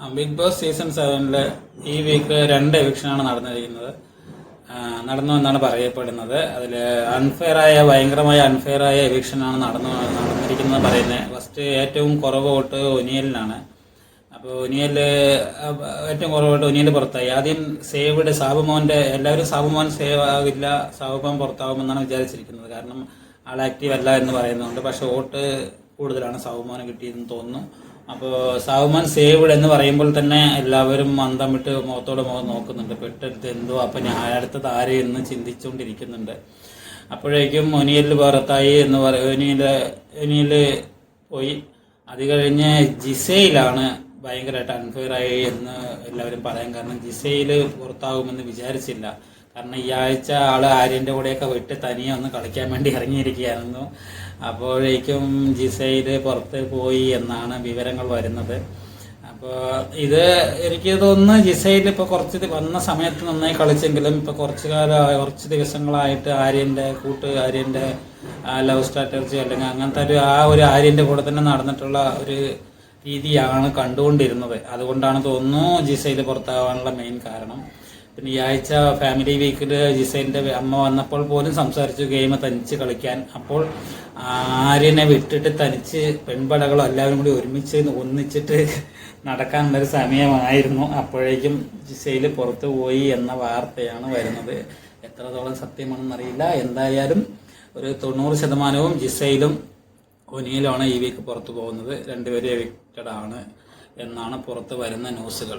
Big boss season സെവനിൽ ഈ week രണ്ട് എവിക്ഷനാണ് നടന്നിരിക്കുന്നത്. നടന്നു എന്നാണ് പറയപ്പെടുന്നത്. അതിൽ അൺഫെയറായ ഭയങ്കരമായ അൺഫെയറായ എവിക്ഷനാണ് നടന്നു നടന്നിരിക്കുന്നത് പറയുന്നത്. ഫസ്റ്റ് ഏറ്റവും കുറവ് വോട്ട് ഒനിയലിനാണ്. അപ്പോൾ ഒനിയൽ ഏറ്റവും കുറവ് വോട്ട് ഒനിയൽ പുറത്തായി. ആദ്യം സേവ്ഡ് സാബുമോന്റെ എല്ലാവരും സാബുമോൻ സേവ് ആകില്ല സാബുമോൻ പുറത്താകുമെന്നാണ് വിചാരിച്ചിരിക്കുന്നത്. കാരണം ആൾ ആക്റ്റീവ് അല്ല എന്ന് പറയുന്നുണ്ട്. പക്ഷേ വോട്ട് കൂടുതലാണ് സാബുമോന് കിട്ടിയതെന്ന് തോന്നുന്നു. അപ്പോൾ സാവുമാൻ സേവ്ഡ് എന്ന് പറയുമ്പോൾ തന്നെ എല്ലാവരും മന്ദം വിട്ട് മുഖത്തോട് മുഖം നോക്കുന്നുണ്ട്. പെട്ടെടുത്ത് എന്തോ അപ്പം ഞാൻ അടുത്തത് ആര് എന്ന് ചിന്തിച്ചുകൊണ്ടിരിക്കുന്നുണ്ട്. അപ്പോഴേക്കും ഒനിയൽ പുറത്തായി എന്ന് പറയും ഒനിയൽ ഒനിയൽ പോയി. അത് കഴിഞ്ഞ് ജിസയിലാണ് ഭയങ്കരമായിട്ട് അൺഫെയർ ആയി എന്ന് എല്ലാവരും പറയാൻ കാരണം ജിസയിൽ പുറത്താകുമെന്ന് വിചാരിച്ചില്ല. കാരണം ഈ ആഴ്ച ആൾ ആര്യന്റെ കൂടെയൊക്കെ വിട്ട് തനിയെ ഒന്ന് കളിക്കാൻ വേണ്ടി ഇറങ്ങിയിരിക്കുകയായിരുന്നു. അപ്പോഴേക്കും ജിസൈഡ് പുറത്ത് പോയി എന്നാണ് വിവരങ്ങൾ വരുന്നത്. അപ്പോൾ ഇത് എനിക്ക് തോന്നുന്നു ജിസൈഡ് ഇപ്പോൾ കുറച്ച് വന്ന സമയത്ത് നന്നായി കളിച്ചെങ്കിലും ഇപ്പോൾ കുറച്ച് കാലമായി കുറച്ച് ദിവസങ്ങളായിട്ട് ആര്യന്റെ കൂട്ട് ആര്യന്റെ ലവ് സ്ട്രാറ്റജി അല്ലെങ്കിൽ അങ്ങനത്തെ ഒരു ആ ഒരു ആര്യന്റെ കൂടെ തന്നെ നടന്നിട്ടുള്ള ഒരു രീതിയാണ് കണ്ടുകൊണ്ടിരുന്നത്. അതുകൊണ്ടാണ് തോന്നുന്നു ജിസൈഡ് പുറത്താവാനുള്ള മെയിൻ കാരണം. പിന്നെ ഈ ആഴ്ച ഫാമിലി വീക്കിൽ ജിസൈന്റെ അമ്മ വന്നപ്പോൾ പോലും സംസാരിച്ചു ഗെയിം തനിച്ച് കളിക്കാൻ. അപ്പോൾ ആര്യനെ വിട്ടിട്ട് തനിച്ച് പെൺപടകളോ എല്ലാവരും കൂടി ഒരുമിച്ച് ഒന്നിച്ചിട്ട് നടക്കാനുള്ളൊരു സമയമായിരുന്നു. അപ്പോഴേക്കും ജിസൈൽ പുറത്തു പോയി എന്ന വാർത്തയാണ് വരുന്നത്. എത്രത്തോളം സത്യമാണെന്നറിയില്ല. എന്തായാലും ഒരു തൊണ്ണൂറ് ശതമാനവും ജിസൈലും ഒനിയിലുമാണ് ഈ വീക്ക് പുറത്തു പോകുന്നത്. രണ്ടുപേരും എവിക്റ്റഡ് ആണ് എന്നാണ് പുറത്ത് വരുന്ന ന്യൂസുകൾ